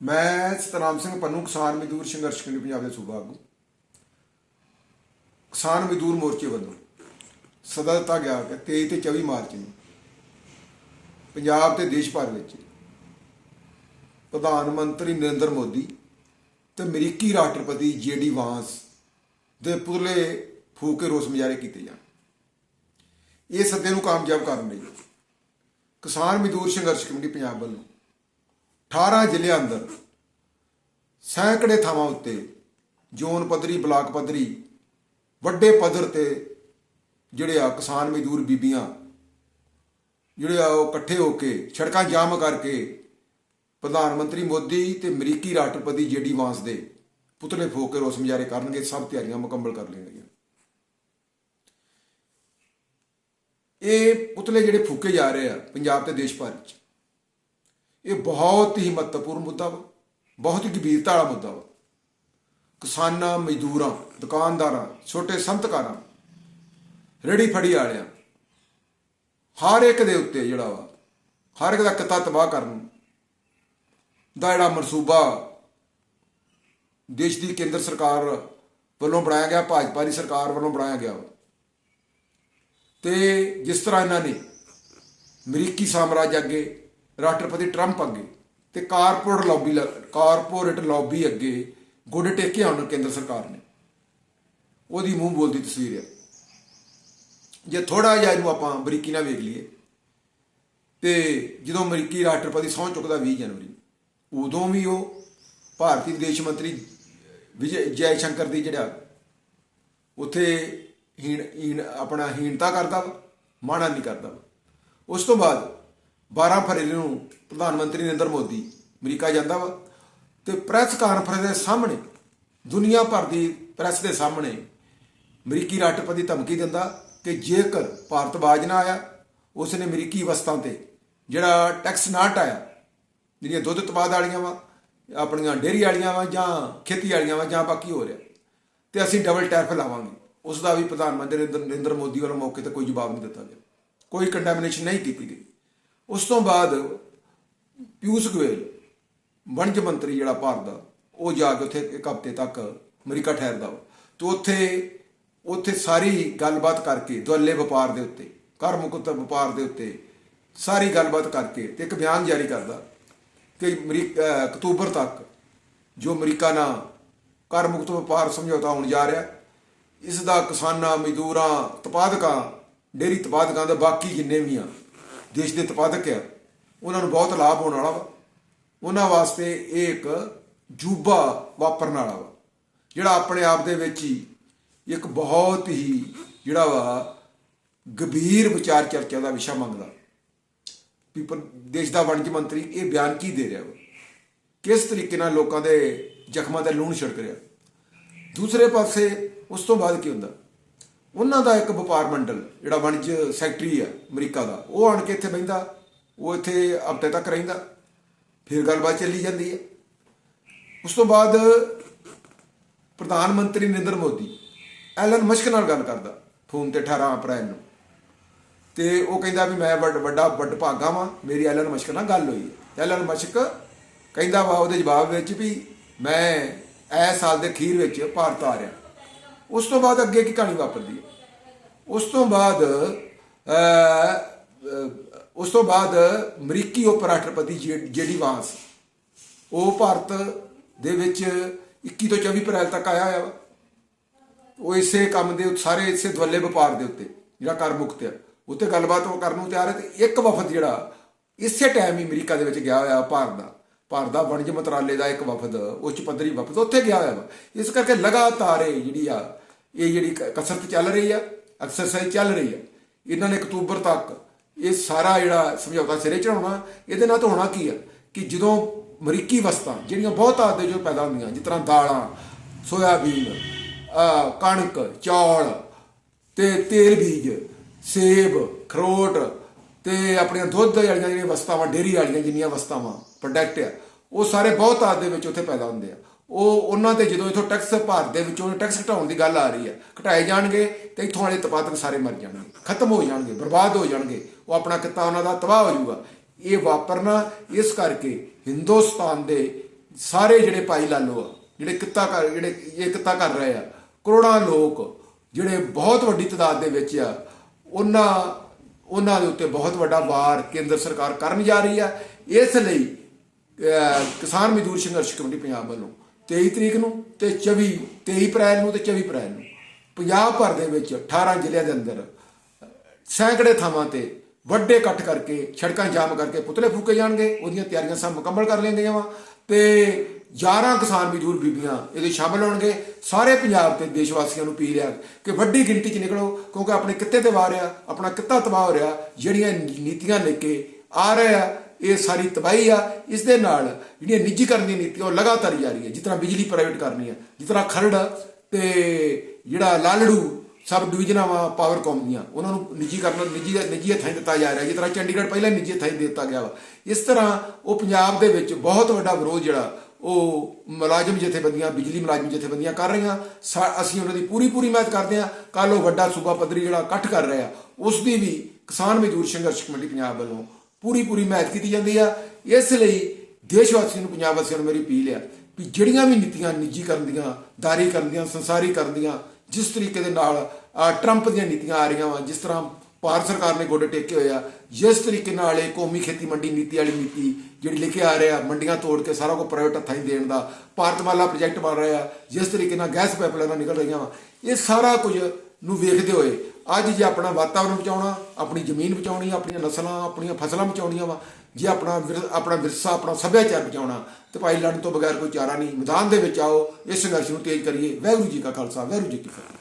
ਮੈਂ ਸਤਨਾਮ ਸਿੰਘ ਪੰਨੂ, ਕਿਸਾਨ ਮਜ਼ਦੂਰ ਸੰਘਰਸ਼ ਕਮੇਟੀ ਪੰਜਾਬ ਦੇ ਸੂਬਾ ਆਗੂ। ਕਿਸਾਨ ਮਜ਼ਦੂਰ ਮੋਰਚੇ ਵੱਲੋਂ ਸਦਾ ਦਿੱਤਾ ਗਿਆ ਕਿ 23 ਤੇ 24 ਮਾਰਚ ਨੂੰ ਪੰਜਾਬ ਤੇ ਦੇਸ਼ ਭਰ ਵਿੱਚ ਪ੍ਰਧਾਨ ਮੰਤਰੀ ਨਰਿੰਦਰ ਮੋਦੀ ਤੇ ਅਮਰੀਕੀ ਰਾਸ਼ਟਰਪਤੀ ਜੇਡੀ ਵਾਂਸ ਦੇ ਪੁਤਲੇ ਫੂਕ ਕੇ ਰੋਸ ਮੁਜ਼ਾਹਰੇ ਕੀਤੇ ਜਾਣ। ਇਹ ਸੱਦੇ ਨੂੰ ਕਾਮਯਾਬ ਕਰਨ ਲਈ ਕਿਸਾਨ ਮਜ਼ਦੂਰ ਸੰਘਰਸ਼ ਕਮੇਟੀ ਪੰਜਾਬ ਵੱਲੋਂ 18 ਜ਼ਿਲ੍ਹਿਆਂ ਅੰਦਰ ਸੈਂਕੜੇ ਥਾਵਾਂ ਉੱਤੇ ਜ਼ੋਨ ਪੱਧਰੀ, ਬਲਾਕ ਪੱਧਰੀ, ਵੱਡੇ ਪੱਧਰ ਤੇ ਜਿਹੜੇ ਆ ਕਿਸਾਨ ਮਜ਼ਦੂਰ ਬੀਬੀਆਂ, ਜਿਹੜੇ ਆ ਉਹ ਇਕੱਠੇ ਹੋ ਕੇ ਸੜਕਾਂ ਜਾਮ ਕਰਕੇ ਪ੍ਰਧਾਨ ਮੰਤਰੀ ਮੋਦੀ ਤੇ ਅਮਰੀਕੀ ਰਾਸ਼ਟਰਪਤੀ ਜੇਡੀ ਵਾਂਸ ਦੇ ਪੁਤਲੇ ਫੂਕ ਕੇ ਰੋਸ ਮੁਜ਼ਾਹਰੇ ਕਰਨਗੇ, ਸਭ ਤਿਆਰੀਆਂ ਮੁਕੰਮਲ ਕਰ ਲਈਆਂ ਗਈਆਂ ਇਹ ਪੁਤਲੇ ਜਿਹੜੇ ਫੂਕੇ ਜਾ ਰਹੇ ਆ ਪੰਜਾਬ ਤੇ ਦੇਸ਼ ਭਰ ਵਿੱਚ ਇਹ ਬਹੁਤ ਹੀ ਮਹੱਤਵਪੂਰਨ ਮੁੱਦਾ ਵਾ, ਬਹੁਤ ਹੀ ਗੰਭੀਰਤਾ ਵਾਲਾ ਮੁੱਦਾ ਵਾ। ਕਿਸਾਨਾਂ, ਮਜ਼ਦੂਰਾਂ, ਦੁਕਾਨਦਾਰਾਂ, ਛੋਟੇ ਸੰਤਕਾਰਾਂ, ਰੇੜੀ ਫੜੀ ਵਾਲਿਆਂ, ਹਰ ਇੱਕ ਦੇ ਉੱਤੇ ਜਿਹੜਾ ਵਾ, ਹਰ ਇੱਕ ਦਾ ਕਿੱਤਾ ਤਬਾਹ ਕਰਨ ਦਾ ਜਿਹੜਾ ਮਨਸੂਬਾ ਦੇਸ਼ ਦੀ ਕੇਂਦਰ ਸਰਕਾਰ ਵੱਲੋਂ ਬਣਾਇਆ ਗਿਆ, ਭਾਜਪਾ ਦੀ ਸਰਕਾਰ ਵੱਲੋਂ ਬਣਾਇਆ ਗਿਆ ਵਾ। ਤੇ ਜਿਸ ਤਰ੍ਹਾਂ ਇਹਨਾਂ ਨੇ ਅਮਰੀਕੀ ਸਾਮਰਾਜ ਅੱਗੇ ਰਾਸ਼ਟਰਪਤੀ ਟਰੰਪ ਅੱਗੇ ਤੇ ਕਾਰਪੋਰੇਟ ਲੌਬੀ ਕਾਰਪੋਰੇਟ ਲੌਬੀ ਅੱਗੇ ਗੁੱਡ ਟੇਕੇ ਹਨ ਕੇਂਦਰ ਸਰਕਾਰ ਨੇ। ਉਹਦੀ ਮੂੰਹ ਬੋਲਦੀ ਤਸਵੀਰ ਹੈ। ਜੇ ਥੋੜਾ ਜਿਹਾ ਇਹਨੂੰ ਆਪਾਂ ਬਰੀਕੀ ਨਾਲ ਵੇਖ ਲਈਏ, ਤੇ ਜਦੋਂ ਅਮਰੀਕੀ ਰਾਸ਼ਟਰਪਤੀ ਸਹੁੰ ਚੁੱਕਦਾ 20 ਜਨਵਰੀ, ਉਦੋਂ ਵੀ ਉਹ ਭਾਰਤੀ ਵਿਦੇਸ਼ ਮੰਤਰੀ ਵਿਜੇ, ਜੈ ਸ਼ੰਕਰ ਦੀ ਜਿਹੜਾ ਉੱਥੇ ਹੀਣ ਹੀਣ, ਆਪਣਾ ਹੀਣਤਾ ਕਰਦਾ ਵਾ, ਮਾਣਾ ਨਹੀਂ ਕਰਦਾ ਵਾ। ਉਸ ਤੋਂ ਬਾਅਦ 12 ਫਰਵਰੀ ਨੂੰ ਪ੍ਰਧਾਨ ਮੰਤਰੀ ਨਰਿੰਦਰ ਮੋਦੀ ਅਮਰੀਕਾ ਜਾਂਦਾ ਵਾ ਤੇ ਪ੍ਰੈਸ ਕਾਨਫਰੰਸ ਦੇ ਸਾਹਮਣੇ, ਦੁਨੀਆ ਭਰ ਦੀ ਪ੍ਰੈਸ ਦੇ ਸਾਹਮਣੇ ਅਮਰੀਕੀ ਰਾਸ਼ਟਰਪਤੀ ਧਮਕੀ ਦਿੰਦਾ ਕਿ ਜੇਕਰ ਭਾਰਤ ਬਾਜ ਨਾ ਆਇਆ ਉਸ ਨੇ ਅਮਰੀਕੀ ਵਸਤਾਂ ਤੇ ਜਿਹੜਾ ਟੈਕਸ ਨਾ ਹਟਾਇਆ, ਜਿਹੜੀਆਂ ਦੁੱਧ ਉਤਪਾਦ ਵਾਲੀਆਂ ਵਾ, ਆਪਣੀਆਂ ਡੇਅਰੀ ਵਾਲੀਆਂ ਵਾ ਜਾਂ ਖੇਤੀ ਵਾਲੀਆਂ ਵਾ ਜਾਂ ਬਾਕੀ ਹੋ ਰਿਹਾ ਤੇ ਅਸੀਂ ਡਬਲ ਟੈਰਿਫ ਲਾਵਾਂਗੇ। ਉਸ ਦਾ ਵੀ ਪ੍ਰਧਾਨ ਮੰਤਰੀ ਨਰਿੰਦਰ- ਨਰਿੰਦਰ ਮੋਦੀ ਵੱਲੋਂ ਮੌਕੇ ਤੇ ਕੋਈ ਜਵਾਬ ਨਹੀਂ ਦਿੱਤਾ ਗਿਆ। ਕੋਈ ਕੰਡੈਮਨੇਸ਼ਨ ਨਹੀਂ ਕੀਤੀ ਗਈ। ਉਸ ਤੋਂ ਬਾਅਦ ਪਿਊਸ਼ ਗੋਇਲ ਵਣਜ ਮੰਤਰੀ ਜਿਹੜਾ ਭਾਰਤ ਦਾ, ਉਹ ਜਾ ਕੇ ਉੱਥੇ ਇੱਕ ਹਫ਼ਤੇ ਤੱਕ ਅਮਰੀਕਾ ਠਹਿਰਦਾ ਵਾ। ਤੇ ਉੱਥੇ ਉੱਥੇ ਸਾਰੀ ਗੱਲਬਾਤ ਕਰਕੇ ਦੁਆਲੇ ਵਪਾਰ ਦੇ ਉੱਤੇ ਕਰ ਮੁਕਤ ਵਪਾਰ ਦੇ ਉੱਤੇ ਸਾਰੀ ਗੱਲਬਾਤ ਕਰਕੇ ਤੇ ਇੱਕ ਬਿਆਨ ਜਾਰੀ ਕਰਦਾ ਕਿ ਅਮਰੀਕਾ ਅਕਤੂਬਰ ਤੱਕ ਜੋ ਅਮਰੀਕਾ ਨਾਲ ਕਰ ਮੁਕਤ ਵਪਾਰ ਸਮਝੌਤਾ ਹੋਣ ਜਾ ਰਿਹਾ ਇਸ ਦਾ ਕਿਸਾਨਾਂ, ਮਜ਼ਦੂਰਾਂ, ਉਤਪਾਦਕਾਂ ਡੇਰੀ ਉਤਪਾਦਕਾਂ ਦੇ ਬਾਕੀ ਜਿੰਨੇ ਵੀ ਆ ਦੇਸ਼ ਦੇ ਉਤਪਾਦਕ ਆ ਉਹਨਾਂ ਨੂੰ ਬਹੁਤ ਲਾਭ ਹੋਣ ਵਾਲਾ ਵਾ। ਉਹਨਾਂ ਵਾਸਤੇ ਇਹ ਇੱਕ ਜੂਬਾ ਵਾਪਰਨ ਵਾਲਾ ਵਾ। ਜਿਹੜਾ ਆਪਣੇ ਆਪ ਦੇ ਵਿੱਚ ਹੀ ਇੱਕ ਬਹੁਤ ਹੀ ਜਿਹੜਾ ਵਾ, ਗੰਭੀਰ ਵਿਚਾਰ ਚਰਚਾ ਦਾ ਵਿਸ਼ਾ ਮੰਗਦਾ। ਪੀਪਲ, ਦੇਸ਼ ਦਾ ਵਣਜ ਮੰਤਰੀ ਇਹ ਬਿਆਨ ਕੀ ਦੇ ਰਿਹਾ ਵਾ? ਕਿਸ ਤਰੀਕੇ ਨਾਲ ਲੋਕਾਂ ਦੇ ਜ਼ਖਮਾਂ ਤੇ ਲੂਣ ਛਿੜਕ ਰਿਹਾ? ਦੂਸਰੇ ਪਾਸੇ ਉਸ ਤੋਂ ਬਾਅਦ ਕੀ ਹੁੰਦਾ? ਉਹਨਾਂ ਦਾ ਇੱਕ ਵਪਾਰ ਮੰਡਲ, ਜਿਹੜਾ ਵਣਜ ਸੈਕਟਰੀ ਆ ਅਮਰੀਕਾ ਦਾ, ਉਹ ਆਣ ਕੇ ਇੱਥੇ ਬਹਿੰਦਾ, ਉਹ ਇੱਥੇ ਹਫ਼ਤੇ ਤੱਕ ਰਹਿੰਦਾ, ਫਿਰ ਗੱਲਬਾਤ ਚੱਲੀ ਜਾਂਦੀ ਹੈ। ਉਸ ਤੋਂ ਬਾਅਦ ਪ੍ਰਧਾਨ ਮੰਤਰੀ ਨਰਿੰਦਰ ਮੋਦੀ, ਐਲਨ ਮਸਕ ਨਾਲ ਗੱਲ ਕਰਦਾ, ਫੋਨ ਤੇ 18 ਅਪ੍ਰੈਲ ਨੂੰ। ਤੇ ਉਹ ਕਹਿੰਦਾ ਵੀ ਮੈਂ ਵੱਡ- ਵੱਡਾ ਵੱਡ ਭਾਗਾ ਵਾਂ, ਮੇਰੀ ਐਲਨ ਮਸਕ ਨਾਲ ਗੱਲ ਹੋਈ ਹੈ। ਐਲਨ ਮਸਕ ਕਹਿੰਦਾ ਵਾ ਉਹਦੇ ਜਵਾਬ ਵਿੱਚ ਵੀ ਮੈਂ ਐ ਸਾਲ ਦੇ ਅਖੀਰ ਵਿੱਚ ਭਾਰਤ ਆ ਰਿਹਾ। ਉਸ ਤੋਂ ਬਾਅਦ ਅੱਗੇ ਕੀ ਕਹਾਣੀ ਵਾਪਰਦੀ ਹੈ? ਉਸ ਤੋਂ ਬਾਅਦ ਉਸ ਤੋਂ ਬਾਅਦ ਅਮਰੀਕੀ ਉਪ ਰਾਸ਼ਟਰਪਤੀ ਜੇਡੀ ਵਾਂਸ। ਉਹ ਭਾਰਤ ਦੇ ਵਿੱਚ 21 ਤੋਂ 24 ਅਪ੍ਰੈਲ ਤੱਕ ਆਇਆ ਹੋਇਆ ਵਾ। ਉਹ ਇਸੇ ਕੰਮ ਦੇ ਸਾਰੇ ਇਸੇ ਦਵੱਲੇ ਵਪਾਰ ਦੇ ਉੱਤੇ, ਜਿਹੜਾ ਕਰ ਮੁਕਤ ਆ। ਉੱਤੇ ਗੱਲਬਾਤ ਉਹ ਕਰਨ ਨੂੰ ਤਿਆਰ ਹੈ ਤੇ ਇੱਕ ਵਫਦ ਜਿਹੜਾ ਇਸੇ ਟਾਈਮ ਹੀ ਅਮਰੀਕਾ ਦੇ ਵਿੱਚ ਗਿਆ ਹੋਇਆ ਭਾਰਤ ਦਾ। ਭਾਰਤ ਦਾ ਵਣਜ ਮੰਤਰਾਲੇ ਦਾ ਇੱਕ ਵਫਦ, ਉੱਚ ਪੱਧਰੀ ਵਫਦ, ਉੱਥੇ ਗਿਆ ਹੋਇਆ ਵਾ। ਇਸ ਕਰਕੇ ਲਗਾਤਾਰ ਇਹ ਜਿਹੜੀ ਆ ਇਹ ਜਿਹੜੀ ਕ- ਕਸਰਤ ਚੱਲ ਰਹੀ ਆ ਐਕਸਰਸਾਈਜ਼ ਚੱਲ ਰਹੀ ਆ, ਇਹਨਾਂ ਨੇ ਅਕਤੂਬਰ ਤੱਕ ਇਹ ਸਾਰਾ ਜਿਹੜਾ ਸਮਝੌਤਾ ਸਿਰੇ ਚੜਾਉਣਾ ਇਹਦੇ ਨਾਲ ਤਾਂ ਹੋਣਾ ਕੀ ਆ? ਕਿ ਜਦੋਂ ਅਮਰੀਕੀ ਵਸਤਾਂ, ਜਿਹੜੀਆਂ ਬਹੁਤ ਆਦੇ ਜੋ ਪੈਦਾ ਹੁੰਦੀਆਂ, ਜਿਸ ਤਰ੍ਹਾਂ ਦਾਲਾਂ, ਸੋਇਆਬੀਨ ਕਣਕ, ਚੌਲ ਤੇ ਤੇਲ ਬੀਜ, ਸੇਬ, ਖਰੋਟ ਤੇ ਆਪਣੀਆਂ ਦੁੱਧ ਵਾਲੀਆਂ ਜਿਹੜੀਆਂ ਵਸਤਾਵਾਂ ਡੇਰੀ ਵਾਲੀਆਂ ਜਿੰਨੀਆਂ ਵਸਤਾਵਾਂ ਪ੍ਰੋਡਕਟ ਆ, ਉਹ ਸਾਰੇ ਬਹੁਤ ਆਦ ਦੇ ਵਿੱਚ ਉੱਥੇ ਪੈਦਾ ਹੁੰਦੇ ਆ। ਉਹ ਉਹਨਾਂ ਤੇ ਜਦੋਂ ਇਥੋਂ ਟੈਕਸ ਭਾਰਤ ਦੇ ਵਿੱਚੋਂ ਟੈਕਸ ਘਟਾਉਣ ਦੀ ਗੱਲ ਆ ਰਹੀ ਹੈ ਘਟਾਏ ਜਾਣਗੇ ਤੇ ਇਥੋਂ ਵਾਲੇ ਉਤਪਾਦਕ ਸਾਰੇ ਮਰ ਜਾਣਗੇ, ਖਤਮ ਹੋ ਜਾਣਗੇ, ਬਰਬਾਦ ਹੋ ਜਾਣਗੇ, ਉਹ ਆਪਣਾ ਕਿੱਤਾ ਉਹਨਾਂ ਦਾ ਤਬਾਹ ਹੋ ਜਾਊਗਾ। ਇਹ ਵਾਪਰਨਾ, ਇਸ ਕਰਕੇ ਹਿੰਦੁਸਤਾਨ ਦੇ ਸਾਰੇ ਜਿਹੜੇ ਭਾਈ ਲਾਲੋ ਆ, ਜਿਹੜੇ ਕਿੱਤਾ ਕਰ, ਜਿਹੜੇ ਇਹ ਕਿੱਤਾ ਕਰ ਰਹੇ ਆ, ਕਰੋੜਾਂ ਲੋਕ ਜਿਹੜੇ ਬਹੁਤ ਵੱਡੀ ਤਾਦਾਦ ਦੇ ਵਿੱਚ ਆ, ਉਹਨਾਂ ਉਹਨਾਂ ਦੇ ਉੱਤੇ ਬਹੁਤ ਵੱਡਾ ਵਾਰ ਕੇਂਦਰ ਸਰਕਾਰ ਕਰਨ ਜਾ ਰਹੀ ਆ। ਇਸ ਲਈ ਕਿਸਾਨ ਮਜ਼ਦੂਰ ਸੰਘਰਸ਼ ਕਮੇਟੀ ਪੰਜਾਬ ਵੱਲੋਂ 23 ਤਰੀਕ ਨੂੰ ਤੇ 24 23 ਅਪ੍ਰੈਲ ਨੂੰ ਤੇ 24 ਅਪ੍ਰੈਲ ਨੂੰ। ਪੰਜਾਬ ਭਰ ਦੇ ਵਿੱਚ 18 ਜ਼ਿਲ੍ਹਿਆਂ ਦੇ ਅੰਦਰ, ਸੈਂਕੜੇ ਥਾਵਾਂ ਤੇ ਵੱਡੇ ਇਕੱਠ ਕਰਕੇ, ਸੜਕਾਂ ਜਾਮ ਕਰਕੇ ਪੁਤਲੇ ਫੂਕੇ ਜਾਣਗੇ, ਉਹਦੀਆਂ ਤਿਆਰੀਆਂ ਸਭ ਮੁਕੰਮਲ ਕਰ ਲੈਂਦੀਆਂ ਵਾ। ਤੇ 11 ਕਿਸਾਨ ਮਜ਼ਦੂਰ ਬੀਬੀਆਂ ਇਹਦੇ ਸ਼ਾਮਲ ਹੋਣਗੇ। ਸਾਰੇ ਪੰਜਾਬ ਤੇ ਦੇਸ਼ ਵਾਸੀਆਂ ਨੂੰ ਪੀ ਰਿਹਾ ਕਿ ਵੱਡੀ ਗਿਣਤੀ 'ਚ ਨਿਕਲੋ, ਕਿਉਂਕਿ ਆਪਣੇ ਕਿੱਤੇ ਤੇ ਵਾਰ ਆਪਣਾ ਕਿੱਤਾ ਤਬਾਹ ਹੋ ਰਿਹਾ, ਜਿਹੜੀਆਂ ਨੀਤੀਆਂ ਲੈ ਕੇ ਆ ਰਿਹਾ ਇਹ ਸਾਰੀ ਤਬਾਹੀ ਆ ਇਸ ਦੇ ਨਾਲ ਜਿਹੜੀਆਂ ਨਿੱਜੀਕਰਨ ਦੀਆਂ ਨੀਤੀਆਂ, ਉਹ ਲਗਾਤਾਰ ਜਾਰੀ ਹੈ। ਜਿਸ ਤਰ੍ਹਾਂ ਬਿਜਲੀ ਪ੍ਰਾਈਵੇਟ ਕਰਨੀ ਹੈ ਜਿਸ ਤਰ੍ਹਾਂ ਖਰੜ ਤੇ ਜਿਹੜਾ ਲਾਲੜੂ ਸਬ ਡਿਵੀਜ਼ਨਾਂ ਵਾ ਪਾਵਰਕਾਮ ਦੀਆਂ, ਉਹਨਾਂ ਨੂੰ ਨਿੱਜੀ ਕਰਨ ਨਿੱਜੀ ਨਿੱਜੀ ਹੱਥਾਂ ਦਿੱਤਾ ਜਾ ਰਿਹਾ। ਜਿਸ ਤਰ੍ਹਾਂ ਚੰਡੀਗੜ੍ਹ ਪਹਿਲਾਂ ਨਿੱਜੀ ਹੱਥਾਂ ਦਿੱਤਾ ਗਿਆ ਵਾ। ਇਸ ਤਰ੍ਹਾਂ ਉਹ ਪੰਜਾਬ ਦੇ ਵਿੱਚ ਬਹੁਤ ਵੱਡਾ ਵਿਰੋਧ ਜਿਹੜਾ, ਉਹ ਮੁਲਾਜ਼ਮ ਜਥੇਬੰਦੀਆਂ, ਬਿਜਲੀ ਮੁਲਾਜ਼ਮ ਜਥੇਬੰਦੀਆਂ ਕਰ ਰਹੀਆਂ। ਸਾ- ਅਸੀਂ ਉਹਨਾਂ ਦੀ ਪੂਰੀ ਪੂਰੀ ਮਿਹਨਤ ਕਰਦੇ ਹਾਂ। ਕੱਲ ਉਹ ਵੱਡਾ ਸੂਬਾ ਪੱਧਰੀ ਜਿਹੜਾ ਇਕੱਠ ਕਰ ਰਿਹਾ, ਉਸ ਦੀ ਵੀ ਕਿਸਾਨ ਮਜ਼ਦੂਰ ਸੰਘਰਸ਼ ਕਮੇਟੀ ਪੰਜਾਬ ਵੱਲੋਂ ਪੂਰੀ ਪੂਰੀ ਮਦਦ ਕੀਤੀ ਜਾਂਦੀ ਆ। ਇਸ ਲਈ ਦੇਸ਼ ਵਾਸੀਆਂ ਨੂੰ, ਪੰਜਾਬ ਵਾਸੀਆਂ ਨੂੰ ਮੇਰੀ ਅਪੀਲ ਆ ਵੀ ਜਿਹੜੀਆਂ ਵੀ ਨੀਤੀਆਂ ਨਿੱਜੀਕਰਨ ਦੀਆਂ, ਦਾਰੀ ਕਰਨ ਦੀਆਂ, ਸੰਸਾਰੀ ਕਰਨ ਦੀਆਂ, ਜਿਸ ਤਰੀਕੇ ਦੇ ਨਾਲ ਟਰੰਪ ਦੀਆਂ ਨੀਤੀਆਂ ਆ ਰਹੀਆਂ ਵਾ, ਜਿਸ ਤਰ੍ਹਾਂ ਭਾਰਤ ਸਰਕਾਰ ਨੇ ਗੋਡੇ ਟੇਕੇ ਹੋਏ ਆ, ਜਿਸ ਤਰੀਕੇ ਨਾਲ ਇਹ ਕੌਮੀ ਖੇਤੀ ਮੰਡੀ ਨੀਤੀ ਵਾਲੀ ਨੀਤੀ ਜਿਹੜੀ ਲੈ ਕੇ ਆ ਰਿਹਾ ਮੰਡੀਆਂ ਤੋੜ ਕੇ ਸਾਰਾ ਕੁਝ ਪ੍ਰਾਈਵੇਟ ਹੱਥਾਂ 'ਚ ਦੇਣ ਦਾ ਭਾਰਤਮਾਲਾ ਪ੍ਰੋਜੈਕਟ ਬਣ ਰਿਹਾ ਜਿਸ ਤਰੀਕੇ ਨਾਲ ਗੈਸ ਪਾਈਪਲਾਈਨਾਂ ਨਿਕਲ ਰਹੀਆਂ ਵਾ, ਇਹ ਸਾਰਾ ਕੁਝ ਨੂੰ ਵੇਖਦੇ ਹੋਏ, ਅੱਜ ਜੇ ਆਪਣਾ ਵਾਤਾਵਰਣ ਬਚਾਉਣਾ, ਆਪਣੀ ਜ਼ਮੀਨ ਬਚਾਉਣੀ, ਆਪਣੀਆਂ ਨਸਲਾਂ, ਆਪਣੀਆਂ ਫਸਲਾਂ ਬਚਾਉਣੀਆਂ ਵਾ, ਜੇ ਆਪਣਾ ਵਿਰ- ਆਪਣਾ ਵਿਰਸਾ, ਆਪਣਾ ਸੱਭਿਆਚਾਰ ਬਚਾਉਣਾ, ਤੇ ਭਾਈ ਲੜਨ ਤੋਂ ਬਗੈਰ ਕੋਈ ਚਾਰਾ ਨਹੀਂ। ਮੈਦਾਨ ਦੇ ਵਿੱਚ ਆਓ, ਇਸ ਸੰਘਰਸ਼ ਨੂੰ ਤੇਜ਼ ਕਰੀਏ। ਵਾਹਿਗੁਰੂ ਜੀ ਕਾ ਖਾਲਸਾ, ਵਾਹਿਗੁਰੂ ਜੀ ਕੀ ਫਤਿਹ।